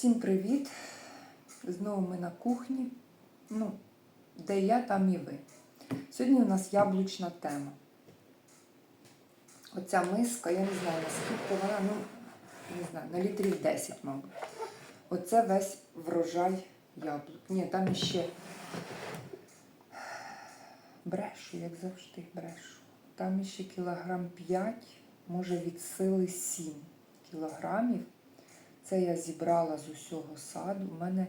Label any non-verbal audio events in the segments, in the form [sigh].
Усім привіт! Знову ми на кухні. Ну, де я, там і ви. Сьогодні у нас яблучна тема. Оця миска, я не знаю, наскільки вона, ну, не знаю, на літрів 10, мабуть. Оце весь врожай яблук. Ні, там іще брешу, як завжди, брешу. Там іще кілограм 5, може від сили 7 кілограмів. Це я зібрала з усього саду. У мене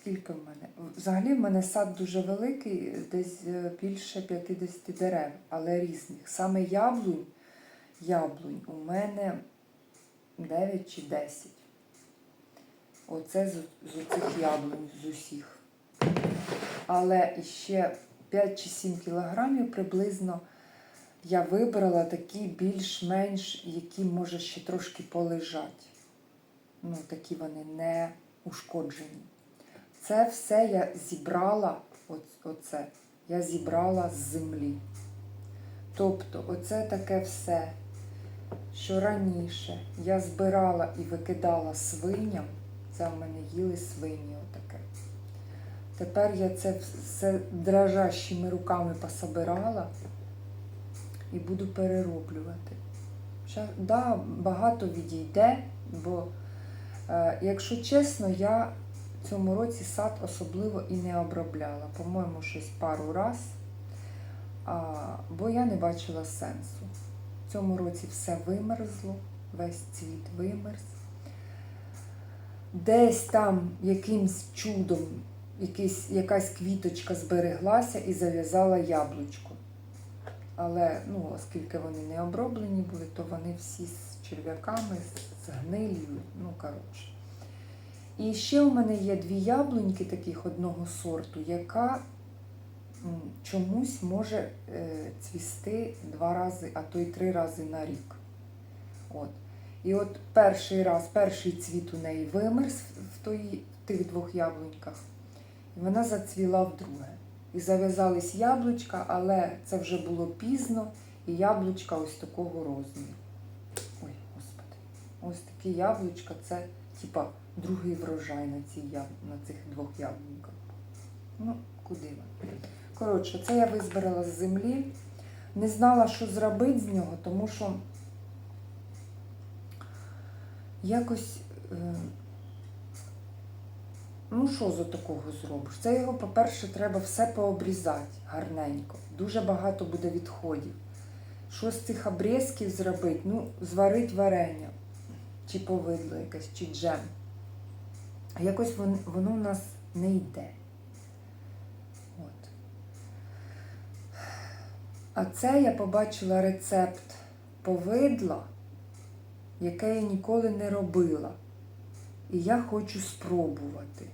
скільки в мене? Взагалі в мене сад дуже великий, десь е, більше 50 дерев, але різних. Саме яблунь, яблунь у мене 9 чи 10. Оце з, з оцих яблунь, з усіх. Але ще 5 чи 7 кілограмів приблизно я вибрала такі більш-менш, які може ще трошки полежать. Ну, такі вони не ушкоджені. Це все я зібрала, оце, я зібрала з землі. Тобто, оце таке все, що раніше я збирала і викидала свиням, це в мене їли свині отаке. Тепер я це все дрожащими руками пособирала і буду перероблювати. Ща, да, багато відійде, бо, якщо чесно, я цьому році сад особливо і не обробляла. По-моєму, щось пару раз, бо я не бачила сенсу. В цьому році все вимерзло, весь цвіт вимерз. Десь там якимсь чудом якийсь, якась квіточка збереглася і зав'язала яблучко. Але ну, оскільки вони не оброблені були, то вони всі з черв'яками, з- гнилью, ну коротше. І ще у мене є дві яблуньки таких одного сорту, яка чомусь може е, цвісти два рази, а то й три рази на рік. От. І от перший раз, перший цвіт у неї вимерз в, тої, в тих двох яблуньках, і вона зацвіла вдруге. І зав'язались яблучка, але це вже було пізно, і яблучка ось такого розміру. Ось такі яблучка це типа другий врожай на, цій на цих двох яблуньках. Ну, куди ви? Коротше, це я визбирала з землі. Не знала, що зробити з нього, тому що якось. Е... Ну, що з такого зробиш? Це його, по-перше, треба все пообрізати гарненько. Дуже багато буде відходів. Що з цих обрізків зробити? Ну, зварить варення, чи повидло якесь, чи джем. Якось воно, воно в нас не йде. От. А це я побачила рецепт повидла, яке я ніколи не робила. І я хочу спробувати.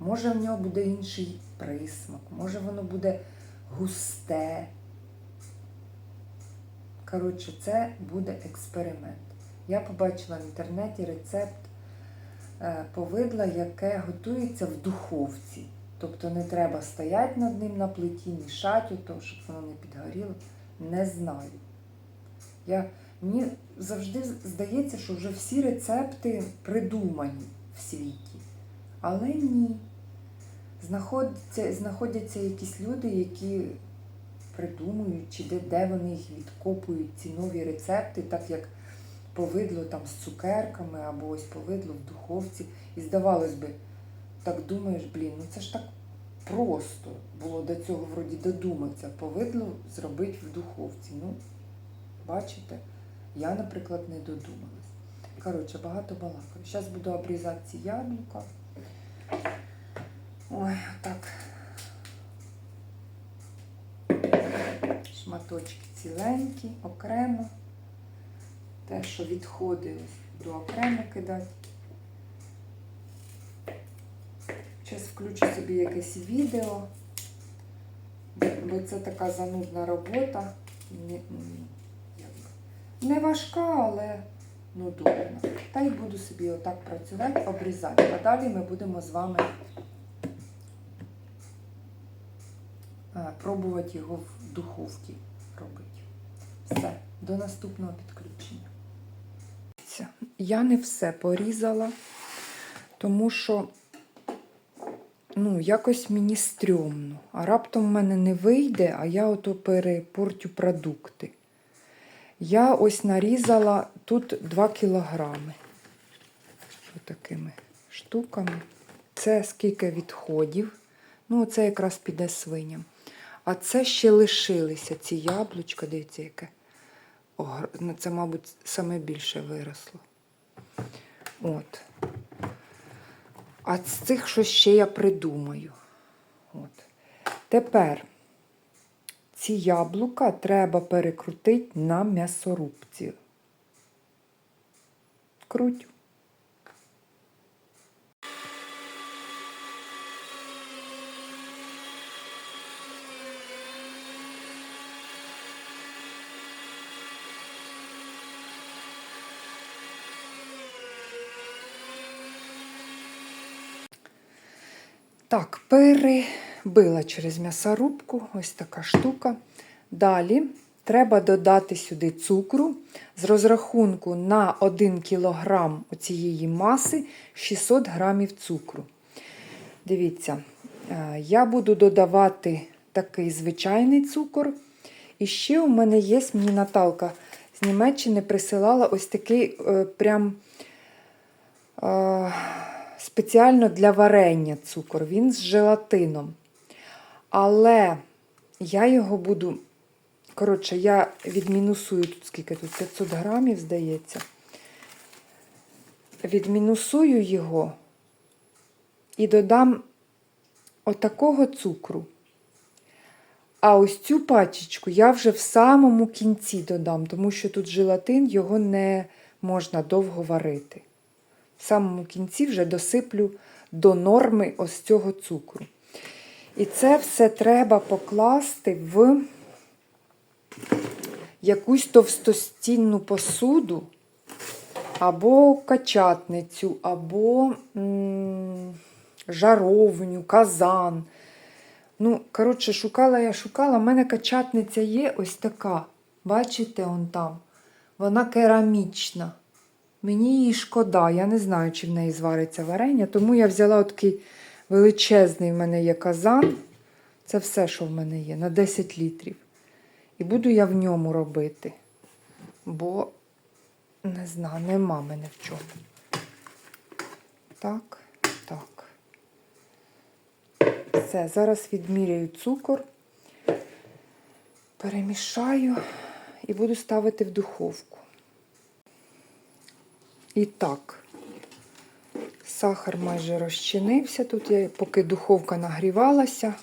Може в нього буде інший присмак, може воно буде густе. Коротше, це буде експеримент. Я побачила в інтернеті рецепт е, повидла, яке готується в духовці. Тобто не треба стояти над ним на плиті, мішати ото, щоб воно не підгоріло. Не знаю. Я, мені завжди здається, що вже всі рецепти придумані в світі. Але ні. Знаходяться, знаходяться якісь люди, які придумують, чи де, де вони їх відкопують, ці нові рецепти, так як повидло там з цукерками, або ось повидло в духовці. І здавалось би, так думаєш, блін, ну це ж так просто було до цього вроді додуматися. Повидло зробити в духовці. Ну, бачите, я, наприклад, не додумалась. Коротше, багато балакаю. Зараз буду обрізати ці яблука. Ой, так. Шматочки ціленькі, окремо. Те, що відходи, буду окремо кидати. Зараз включу собі якесь відео, бо це така занудна робота. Не, важка, але нудотна. Та й буду собі отак працювати, обрізати. А далі ми будемо з вами е, пробувати його в духовці робити. Все, до наступного підключення. Я не все порізала. тому що ну, якось мені стрьомно. А раптом в мене не вийде, а я ото перепортю продукти. Я ось нарізала тут 2 кілограми. Отакими штуками. Це скільки відходів. Ну, це якраз піде свиням. А це ще лишилися ці яблучка, дивіться, яке. Ну, Це, мабуть, саме більше виросло. От. А з цих що ще я придумаю. От. Тепер ці яблука треба перекрутити на м'ясорубці. Круть. Так, перебила через м'ясорубку, ось така штука. Далі треба додати сюди цукру з розрахунку на 1 кг цієї маси 600 грамів цукру. Дивіться, е, я буду додавати такий звичайний цукор. І ще у мене є, мені Наталка з Німеччини присилала ось такий е, прям. Спеціально для варення цукор. Він з желатином. Але я його буду. Коротше, я відмінусую тут скільки тут 500 грамів, здається. Відмінусую його і додам отакого цукру. А ось цю пачечку я вже в самому кінці додам, тому що тут желатин, його не можна довго варити. В самому кінці вже досиплю до норми ось цього цукру. І це все треба покласти в якусь товстостінну посуду, або качатницю, або м, жаровню, казан. Ну, коротше, шукала я шукала. У мене качатниця є ось така. Бачите, он там. Вона керамічна. Мені її шкода, я не знаю, чи в неї звариться варення, тому я взяла такий величезний в мене є казан. Це все, що в мене є, на 10 літрів. І буду я в ньому робити. Бо, не знаю, нема мене в чому. Так, так. Все, зараз відміряю цукор, перемішаю і буду ставити в духовку. І так, сахар майже розчинився. Тут я, поки духовка нагрівалася,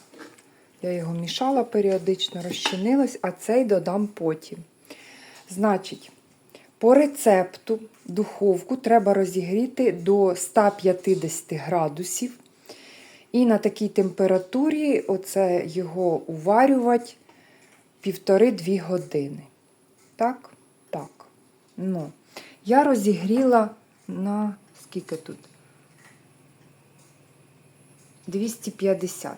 я його мішала періодично, розчинилась, а цей додам потім. Значить, по рецепту духовку треба розігріти до 150 градусів. І на такій температурі оце його уварювати півтори-дві години. Так? Так. Ну. Я розігріла на скільки тут? 250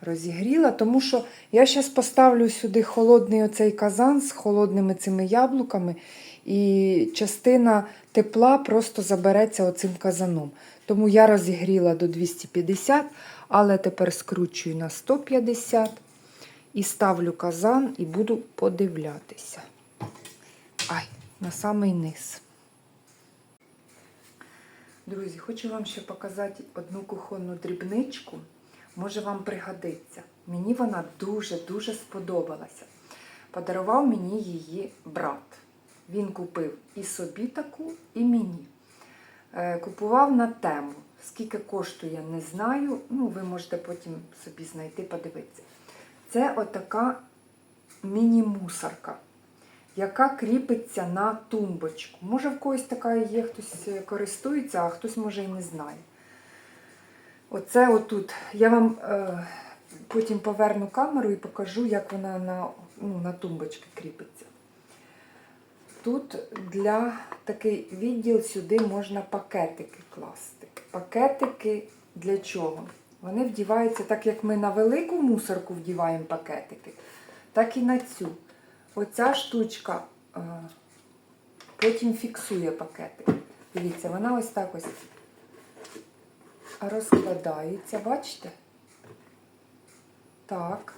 розігріла, тому що я зараз поставлю сюди холодний оцей казан з холодними цими яблуками, і частина тепла просто забереться оцим казаном. Тому я розігріла до 250, але тепер скручую на 150 і ставлю казан і буду подивлятися. Ай, на самий низ. Друзі, хочу вам ще показати одну кухонну дрібничку. Може вам пригодиться. Мені вона дуже-дуже сподобалася. Подарував мені її брат. Він купив і собі таку, і мені. Е, Купував на тему. Скільки коштує, не знаю. Ну, ви можете потім собі знайти, подивитися. Це отака міні-мусорка яка кріпиться на тумбочку. Може, в когось така є, хтось користується, а хтось може і не знає. Оце отут. Я вам е, потім поверну камеру і покажу, як вона на, ну, на тумбочки кріпиться. Тут для такий відділ сюди можна пакетики класти. Пакетики для чого? Вони вдіваються так, як ми на велику мусорку вдіваємо пакетики, так і на цю. Оця штучка е, потім фіксує пакети. Дивіться, вона ось так ось розкладається, бачите? Так.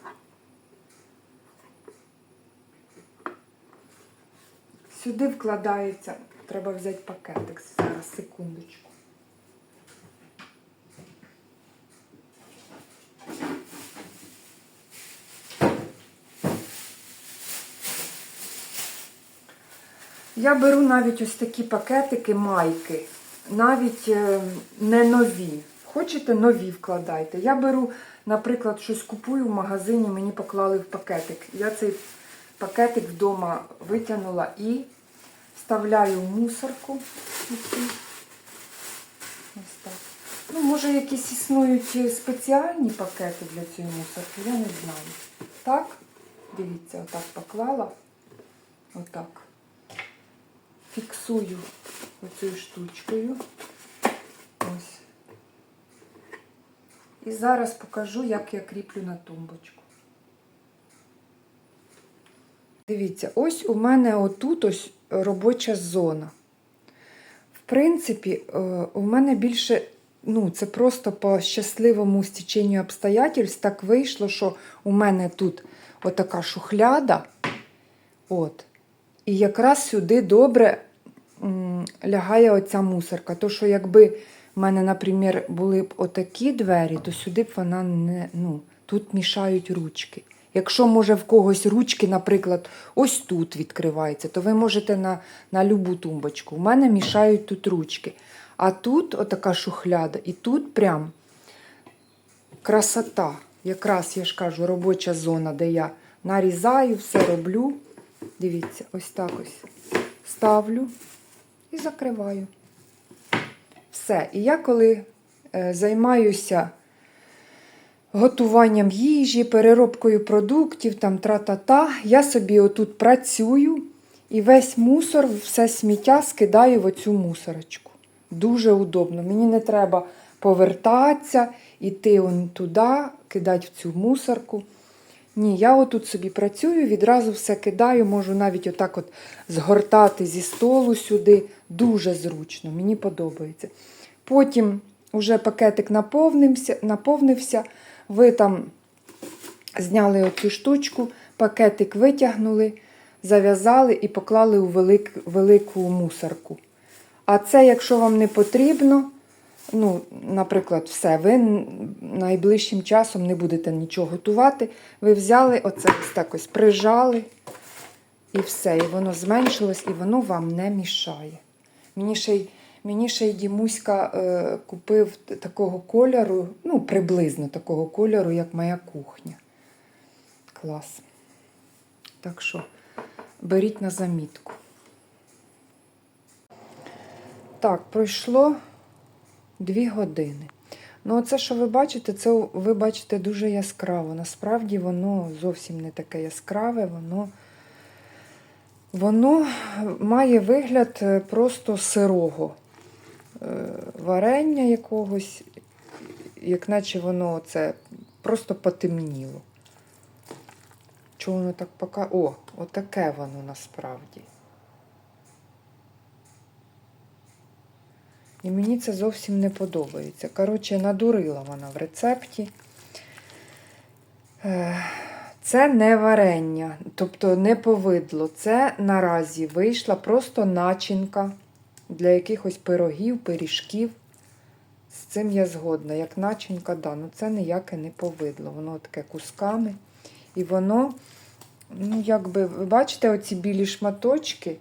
Сюди вкладається, треба взяти пакетик. Зараз, секундочку. Я беру навіть ось такі пакетики майки, навіть е, не нові. Хочете нові вкладайте. Я беру, наприклад, щось купую в магазині, мені поклали в пакетик. Я цей пакетик вдома витягнула і вставляю в мусорку. Ось так. Ну, може, якісь існують спеціальні пакети для цієї мусорки, я не знаю. Так, дивіться, отак поклала. Отак фіксую оцею штучкою. Ось. І зараз покажу, як я кріплю на тумбочку. Дивіться, ось у мене отут ось робоча зона. В принципі, е, у мене більше, ну, це просто по щасливому стіченню обстоятельств так вийшло, що у мене тут отака шухляда. От. І якраз сюди добре лягає оця мусорка. То, що якби в мене, наприклад, були б отакі двері, то сюди б вона не. ну, Тут мішають ручки. Якщо, може, в когось ручки, наприклад, ось тут відкривається, то ви можете на, на любу тумбочку. У мене мішають тут ручки. А тут отака шухляда, і тут прям красота. Якраз, я ж кажу, робоча зона, де я нарізаю, все роблю. Дивіться, ось так ось ставлю і закриваю. Все. І я коли е, займаюся готуванням їжі, переробкою продуктів, там тра-та-та, я собі отут працюю і весь мусор, все сміття скидаю в оцю мусорочку. Дуже удобно. Мені не треба повертатися, іти туди, кидати в цю мусорку. Ні, я отут собі працюю, відразу все кидаю, можу навіть отак от згортати зі столу сюди. Дуже зручно, мені подобається. Потім вже пакетик наповнився, наповнився. Ви там зняли оцю штучку, пакетик витягнули, зав'язали і поклали у велик, велику мусорку. А це, якщо вам не потрібно, ну, наприклад, все, ви найближчим часом не будете нічого готувати. Ви взяли оце ось так ось прижали, і все. І воно зменшилось, і воно вам не мішає. Мені ще й, мені ще й Дімуська е, купив такого кольору, ну, приблизно такого кольору, як моя кухня. Клас. Так що беріть на замітку. Так, пройшло дві години. Ну, оце, що ви бачите, це ви бачите дуже яскраво. Насправді воно зовсім не таке яскраве, воно воно має вигляд е, просто сирого е, варення якогось, як наче воно це просто потемніло. Чого воно так пока. О, отаке воно насправді. І мені це зовсім не подобається. Коротше, надурила вона в рецепті. Е, Це не варення, тобто не повидло. Це наразі вийшла просто начинка для якихось пирогів, пиріжків. З цим я згодна. Як начинка, да, ну це ніяке не повидло. Воно таке кусками. І воно, ну, якби, ви бачите, оці білі шматочки.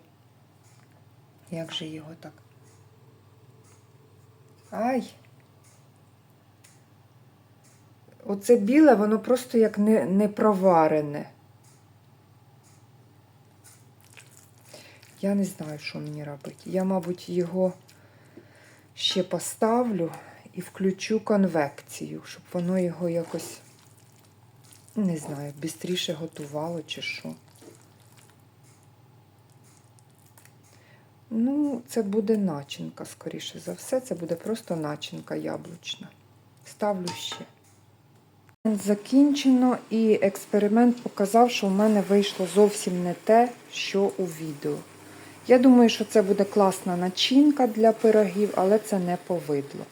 Як же його так? Ай. Оце біле, воно просто як не, не проварене. Я не знаю, що мені робити. Я, мабуть, його ще поставлю і включу конвекцію, щоб воно його якось, не знаю, швидше готувало чи що. Ну, це буде начинка, скоріше за все. Це буде просто начинка яблучна. Ставлю ще. Закінчено, і експеримент показав, що в мене вийшло зовсім не те, що у відео. Я думаю, що це буде класна начинка для пирогів, але це не повидло.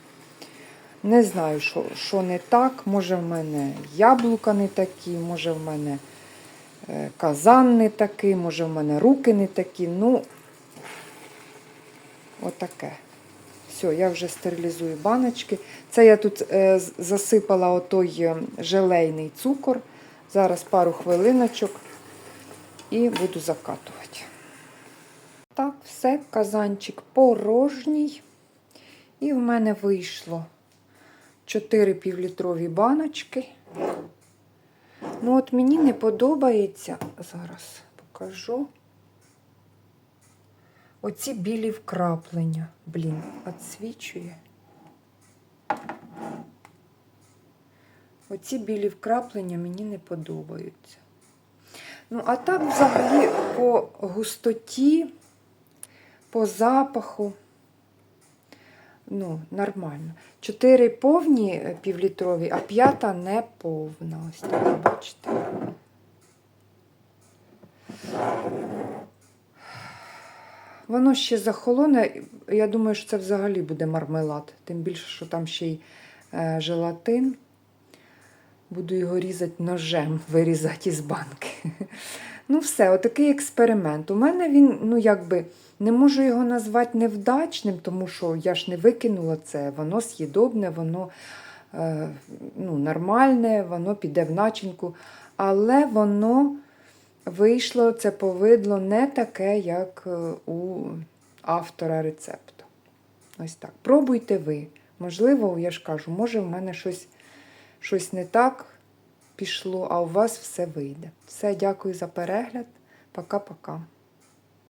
Не знаю, що, що не так. Може, в мене яблука не такі, може, в мене е, казан не такий, може, в мене руки не такі. Ну, отаке. Все, я вже стерилізую баночки. Це я тут е, засипала отой е, желейний цукор. Зараз пару хвилиночок і буду закатувати. Так, все, казанчик порожній. І в мене вийшло 4 півлітрові баночки. Ну, от мені не подобається, зараз покажу. Оці білі вкраплення. Блін, відсвічує. Оці білі вкраплення мені не подобаються. Ну, а так, взагалі, по густоті, по запаху, ну, нормально. Чотири повні е, півлітрові, а п'ята не повна. Ось так, бачите. Воно ще захолоне. Я думаю, що це взагалі буде мармелад. Тим більше, що там ще й е, желатин. Буду його різати ножем, [laughs] вирізати із банки. [laughs] Ну, все, отакий експеримент. У мене він, ну, якби, не можу його назвати невдачним, тому що я ж не викинула це. Воно з'їдобне, воно е, ну, нормальне, воно піде в начинку. Але воно вийшло, це повидло не таке, як е, у автора рецепту. Ось так. Пробуйте ви. Можливо, я ж кажу, може, в мене щось, щось не так пішло, а у вас все вийде. Все, дякую за перегляд. Пока-пока.